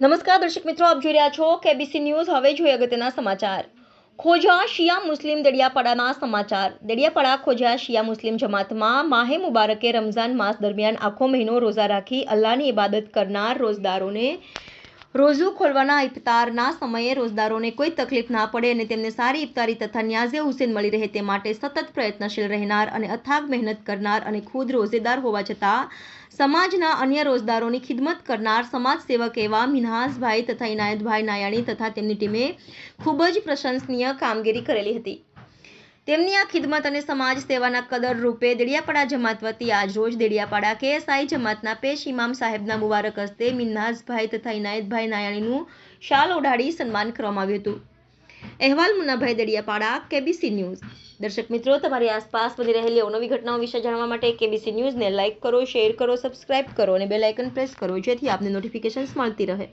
નમસ્કાર દર્શક મિત્રો, આપ જોઈ રહ્યા છો કેબીસી ન્યૂઝ હવે જોઈએ અગત્યના સમાચાર. ખોજા શિયા મુસ્લિમ દડિયાપાડાના સમાચાર. દડિયાપાડા ખોજા શિયા મુસ્લિમ જમાતમાં માહે મુબારકે રમઝાન માસ દરમિયાન આખો મહિનો રોઝા રાખી અલ્લાહની ઇબાદત કરનાર રોઝદારોને રોઝુ ખોલવાના ઇફતારના સમયે રોજદારોને કોઈ તકલીફ ના પડે અને તેમને સારી ઇફતારી તથા ન્યાઝે હુસેન મળી રહે તે માટે સતત પ્રયત્નશીલ રહેનાર અને અથાગ મહેનત કરનાર અને ખુદ રોઝેદાર હોવા છતાં સમાજના અન્ય રોજદારોની ખિદમત કરનાર સમાજ સેવક એવા મિનહાસભાઈ તથા ઇનાયતભાઈ નાયાણી તથા તેમની ટીમે ખૂબ જ પ્રશંસનીય કામગીરી કરેલી હતી. તેમની આ ખિદમત અને સમાજ સેવાના કદર રૂપે દેડિયાપાડા જમાત વતી આજરોજ દેડિયાપાડા કેએસઆઈ જમાતના પેશ ઇમામ સાહેબના મુબારક હસ્તે મિન્નાઝભાઈ તથા ઇનાયતભાઈ નાયાણીનું શાલ ઓઢાડી સન્માન કરવામાં આવ્યું હતું. અહેવાલ મુન્નાભાઈ દડિયાપાડા, કેબીસી ન્યૂઝ. દર્શક મિત્રો, તમારી આસપાસ બની રહેલી અવનવી ઘટનાઓ વિશે જાણવા માટે કેબીસી ન્યૂઝને લાઇક કરો, શેર કરો, સબસ્ક્રાઇબ કરો અને બેલ આઇકન પ્રેસ કરો, જેથી આપને નોટિફિકેશન્સ મળતી રહે.